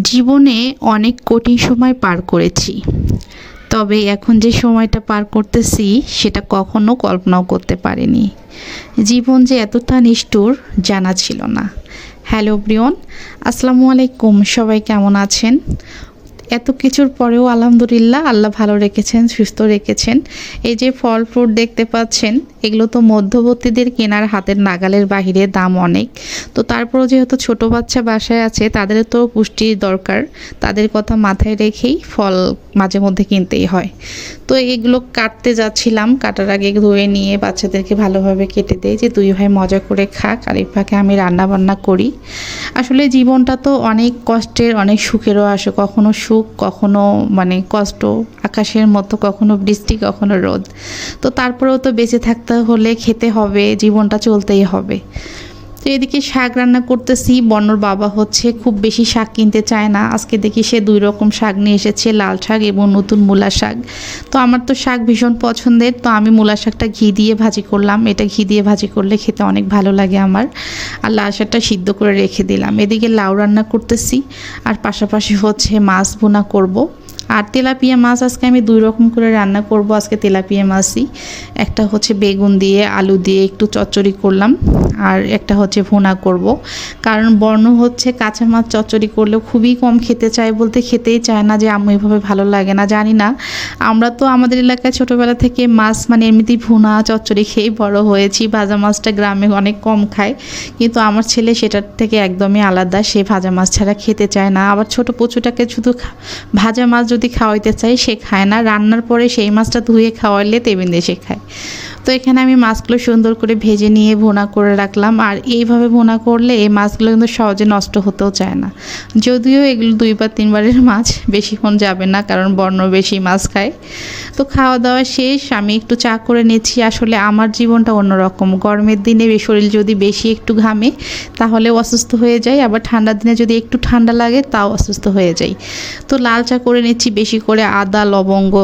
জীবনে অনেক কঠিন সময় পার করেছি। তবে এখন যে সময়টা পার করতেছি, সেটা কখনো কল্পনাও করতে পারিনি। জীবন যে এতটা নিষ্ঠুর জানা ছিল না। হ্যালো ব্রিয়ন আসসালামু আলাইকুম। সবাই কেমন আছেন? এত কিছুর পরেও আলহামদুলিল্লাহ আল্লাহ ভালো রেখেছেন, সুস্থ রেখেছেন। এই যে ফল ফ্রুট দেখতে পাচ্ছেন, এগুলো তো মধ্যবর্তীদের কেনার হাতের নাগালের বাহিরে দাম অনেক। তো তারপরেও যেহেতু ছোট বাচ্চা বাসায় আছে, তাদের তো পুষ্টির দরকার। তাদের কথা মাথায় রেখেই ফল মাঝে মধ্যে কিনতেই হয়। তো এগুলো কাটতে যাচ্ছিলাম, কাটার আগে ধুয়ে নিয়ে বাচ্চাদেরকে ভালোভাবে কেটে দেয় যে দুই ভাই মজা করে খাক, আর এই ফাঁকে আমি রান্না বান্না করি। আসলে জীবনটা তো অনেক কষ্টের, অনেক সুখেরও আসে, কখনো সুখ কখনো মানে কষ্ট, আকাশের মতো কখনো বৃষ্টি, কখনো রোদ। তো তারপরেও তো বেঁচে থাকতে হলে খেতে হবে, জীবনটা চলতেই হবে। তো এদিকে শাক রান্না করতেছি। বর্ণর বাবা হচ্ছে খুব বেশি শাক কিনতে চায় না। আজকে দেখি সে দুই রকম শাক নিয়ে এসেছে, লাল শাক এবং নতুন মূলা শাক। তো আমার তো শাক ভীষণ পছন্দের, তো আমি মূলা শাকটা ঘি দিয়ে ভাজি করলাম। এটা ঘি দিয়ে ভাজি করলে খেতে অনেক ভালো লাগে আমার। আর লাল শাকটা সিদ্ধ করে রেখে দিলাম। এদিকে লাউ রান্না করতেছি। আর পাশাপাশি হচ্ছে মাছ বোনা করব। আর তেলাপিয়া মাছ আজকে আমি দুই রকম করে রান্না করব। আজকে তেলাপিয়া মাছই। একটা হচ্ছে বেগুন দিয়ে, আলু দিয়ে একটু চচ্চড়ি করলাম। আর একটা হচ্ছে ভুনা করব। কারণ বর্ণ হচ্ছে কাঁচা মাছ চচ্চড়ি করলেও খুবই কম খেতে চায় বলতে খেতেই চায় না যে আমি এভাবে ভালো লাগে না, জানি না। আমরা তো আমাদের এলাকায় ছোটোবেলা থেকে মাছ মানে এমনিতেই ভুনা, চচ্চড়ি খেয়েই বড় হয়েছি। ভাজা মাছটা গ্রামে অনেক কম খায় কিন্তু আমার ছেলে সেটার থেকে একদমই আলাদা। সে ভাজা মাছ ছাড়া খেতে চায় না। আবার ছোট পচুটাকে শুধু ভাজা মাছ যদি খাওয়াইতে চাই, সে খায় না। রান্নার পরে সেই মাছটা ধুয়ে খাওয়াইলে তেবিন দিয়ে সে খায়। তো এখানে আমি মাছগুলো সুন্দর করে ভেজে নিয়ে ভুনা করে রাখলাম। আর এইভাবে ভুনা করলে এই মাছগুলো কিন্তু সহজে নষ্ট হতেও চায় না। যদিও এগুলো দুইবার তিনবারের মাছ বেশিক্ষণ যাবে না, কারণ বর্ণ বেশি মাছ খায়। তো খাওয়া দাওয়া শেষ, আমি একটু চা করে নিচ্ছি। আসলে আমার জীবনটা অন্যরকম। গরমের দিনে শরীর যদি বেশি একটু ঘামে, তাহলে অসুস্থ হয়ে যায় আবার ঠান্ডার দিনে যদি একটু ঠান্ডা লাগে, তাও অসুস্থ হয়ে যাই। তো লাল চা করে নিচ্ছি, বেশি করে আদা, লবঙ্গ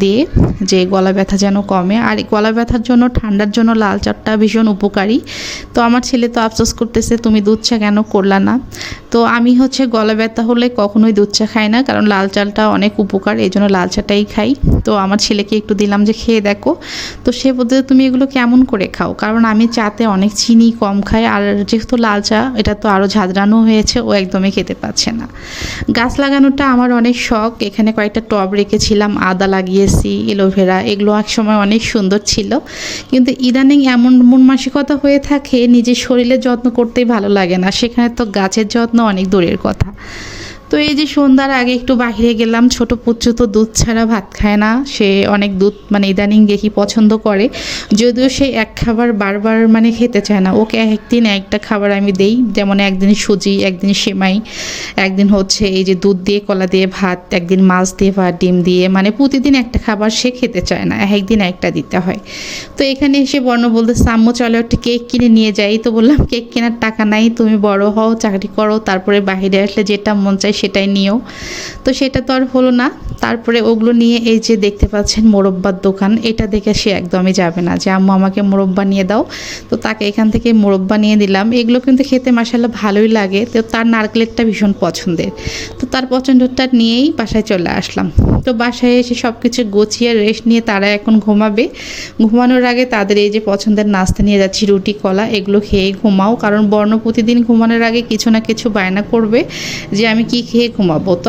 দিয়ে, যে গলা ব্যথা যেন কমে। আর গলা গলা ব্যথার জন্য, ঠান্ডার জন্য লাল চাটটা ভীষণ উপকারী। তো আমার ছেলে তো আফসোস করতেছে, তুমি দুধ চা কেন করলা না? তো আমি হচ্ছে গলা ব্যথা হলে কখনোই দুধ চা খাই না, কারণ লাল চালটা অনেক উপকার, এই জন্য লাল চাটাই খাই। তো আমার ছেলেকে একটু দিলাম যে, খেয়ে দেখো। তো সে বলতে তুমি এগুলো কেমন করে খাও? কারণ আমি চাতে অনেক চিনি কম খাই, আর যেহেতু লাল চা, এটা তো আরও ঝাঁঝরানো হয়েছে, ও একদমই খেতে পাচ্ছে না। গাছ লাগানোটা আমার অনেক শখ, এখানে কয়েকটা টব রেখেছিলাম, আদা লাগিয়েছি, এলোভেরা, এগুলো এক সময় অনেক সুন্দর ছিল। কিন্তু ইদানিং এমন মন মানসিকতা হয়ে থাকে, নিজের শরীরের যত্ন করতেই ভালো লাগে না। সেখানে তো গাছের যত্ন অনেক দূরের কথা। তো এই যে সন্ধ্যার আগে একটু বাইরে গেলাম, ছোট পুত্র তো দুধ ছাড়া ভাত খায় না, সে অনেক দুধ মানে ইদানিং দেখি পছন্দ করে, যদিও সে এক খাবার বারবার মানে খেতে চায় না, ওকে একদিন একটা খাবার আমি দেই, যেমন একদিন সুজি, একদিন সেমাই, একদিন হচ্ছে এই যে দুধ দিয়ে, কলা দিয়ে ভাত, একদিন মাছ দিয়ে ভাত, ডিম দিয়ে মানে প্রতিদিন একটা খাবার সে খেতে চায় না একদিন একটা দিতে হয়। তো এখানে এসে বর্ণ বলতে সাম্য চলো একটা কেক কিনে নিয়ে যাই। তো বললাম, কেক কেনার টাকা নাই, তুমি বড় হও, চাকরি করো, তারপরে বাইরে আসলে যেটা মন চায় সেটাই নিও। তো সেটা তো আর হলো না। তারপরে ওগুলো নিয়ে এই যে দেখতে পাচ্ছেন মোরব্বার দোকান, এটা দেখে সে একদমই যাবে না যে, আম্মু, আমাকে মোরব্বা নিয়ে দাও। তো তাকে এখান থেকে মোরব্বা নিয়ে দিলাম এগুলো কিন্তু খেতে মাসাল্লাহ ভালোই লাগে। তো তার নারকেলেরটা ভীষণ পছন্দের। তো তার পছন্দটা নিয়েই বাসায় চলে আসলাম। তো বাসায় এসে সব কিছু গুছিয়ে রেস্ট নিয়ে তারা এখন ঘুমাবে। ঘুমানোর আগে তাদের এই যে পছন্দের নাস্তা নিয়ে যাচ্ছি, রুটি, কলা, এগুলো খেয়ে ঘুমাও। কারণ বর্ণ প্রতিদিন ঘুমানোর আগে কিছু না কিছু বায়না করবে যে, আমি কি খেয়ে ঘুমাবো? তো